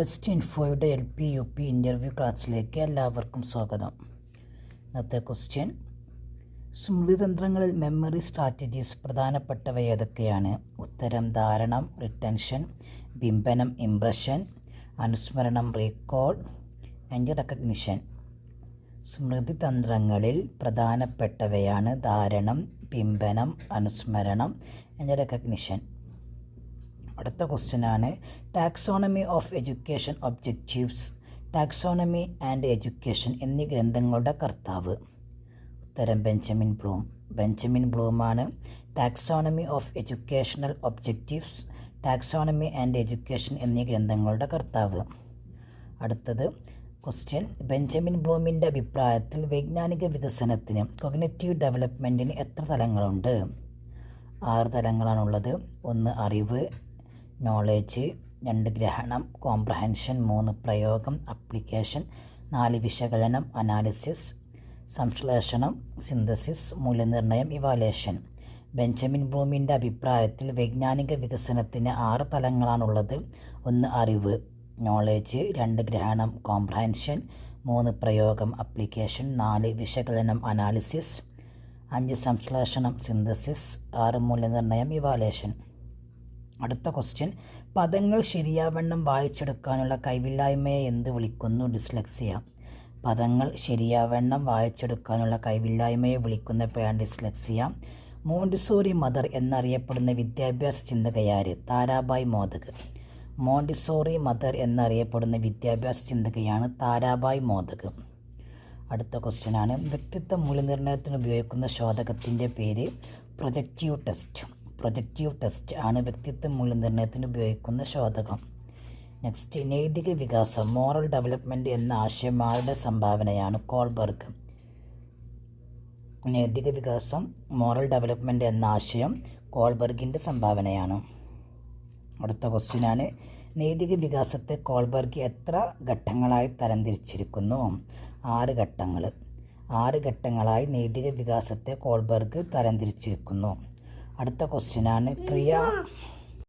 Best ഇൻഫോയുടെ L P U P interview ക്ലാസ്സിലേക്ക് എല്ലാവർക്കും സ്വാഗതം. ഇന്നത്തെ ക്വസ്റ്റ്യൻ സ്മൃതിതന്ത്രങ്ങളിൽ മെമ്മറി സ്ട്രാറ്റജീസ് പ്രധാനപ്പെട്ടവ ഏതൊക്കെയാണ്? ഉത്തരം ധാരണം റിട്ടൻഷൻ ബിംബനം ഇംപ്രഷൻ അനുസ്മരണം റീകോൾ ആൻഡ് റെക്കഗ്നിഷൻ സ്മൃതിതന്ത്രങ്ങളിൽ പ്രധാനപ്പെട്ടവയാണ് ധാരണം ബിംബനം അനുസ്മരണം ആൻഡ് റെക്കഗ്നിഷൻ അടുത്ത ക്വസ്റ്റ്യൻ ആണ്. Taxonomy of education objectives taxonomy and education എന്നീ ഗ്രന്ഥങ്ങളുടെ കർത്താവ്. ഉത്തരം Benjamin Bloom. Benjamin ബ്ലൂമാണ്. Taxonomy of educational objectives taxonomy and education എന്നീ ഗ്രന്ഥങ്ങളുടെ കർത്താവ്. അടുത്തത് ക്വസ്റ്റ്യൻ ബെഞ്ചമിൻ ബ്ലൂമിന്റെ അഭിപ്രായത്തിൽ വൈജ്ഞാനിക വികസനത്തിന് കൊഗ്നറ്റീവ് ഡെവലപ്മെന്റിന് എത്ര തലങ്ങളുണ്ട്? ആറ് തലങ്ങളാണുള്ളത്. ഒന്ന് അറിവ് നോളേജ് രണ്ട് ഗ്രഹണം കോംപ്രഹെൻഷൻ മൂന്ന് പ്രയോഗം അപ്ലിക്കേഷൻ നാല് വിശകലനം അനാലിസിസ് സംശ്ലേഷണം സിന്തസിസ് മൂല്യനിർണയം ഇവാലേഷൻ ബെഞ്ചമിൻ ബ്ലൂമിന്റെ അഭിപ്രായത്തിൽ വൈജ്ഞാനിക വികസനത്തിന് ആറ് തലങ്ങളാണുള്ളത്. ഒന്ന് അറിവ്. നോളേജ് രണ്ട് ഗ്രഹണം കോംപ്രഹെൻഷൻ മൂന്ന് പ്രയോഗം അപ്ലിക്കേഷൻ നാല് വിശകലനം അനാലിസിസ് അഞ്ച് സംശ്ലേഷണം സിന്തസിസ് ആറ് മൂല്യനിർണയം ഇവാലേഷൻ അടുത്ത ക്വസ്റ്റ്യൻ പദങ്ങൾ ശരിയാവണ്ണം വായിച്ചെടുക്കാനുള്ള കഴിവില്ലായ്മയെ എന്ത് വിളിക്കുന്നു? ഡിസ്ലെക്സിയ പദങ്ങൾ ശരിയാവണ്ണം വായിച്ചെടുക്കാനുള്ള കഴിവില്ലായ്മയെ വിളിക്കുന്ന പേരാണ് ഡിസ്ലെക്സിയ മോണ്ടിസോറി മദർ എന്നറിയപ്പെടുന്ന വിദ്യാഭ്യാസ ചിന്തകയാര്? താരാബായ് മോദക്. മോണ്ടിസോറി മദർ എന്നറിയപ്പെടുന്ന വിദ്യാഭ്യാസ ചിന്തകയാണ് താരാബായ് മോദക്. അടുത്ത ക്വസ്റ്റ്യനാണ് വ്യക്തിത്വ മൂല്യനിർണയത്തിന് ഉപയോഗിക്കുന്ന ശോധകത്തിന്റെ പേര് പ്രൊജക്റ്റീവ് ടെസ്റ്റ്. പ്രൊജക്റ്റീവ് ടെസ്റ്റ് ആണ് വ്യക്തിത്വ മൂല്യനിർണയത്തിന് ഉപയോഗിക്കുന്ന ശോധകം. നെക്സ്റ്റ് നൈതിക വികാസം മോറൽ ഡെവലപ്മെന്റ് എന്ന ആശയം ആരുടെ സംഭാവനയാണ് കോൾബർഗ്. നൈതിക വികാസം മോറൽ ഡെവലപ്മെന്റ് എന്ന ആശയം കോൾബർഗിന്റെ സംഭാവനയാണ്. അടുത്ത ക്വസ്റ്റ്യനാണ് നൈതിക വികാസത്തെ കോൾബർഗ് എത്ര ഘട്ടങ്ങളായി തരംതിരിച്ചിരിക്കുന്നു? ആറ് ഘട്ടങ്ങൾ ആറ് ഘട്ടങ്ങളായി നൈതിക വികാസത്തെ കോൾബർഗ് തരംതിരിച്ചിരിക്കുന്നു. അടുത്ത ക്വസ്റ്റ്യനാണ് ക്രിയ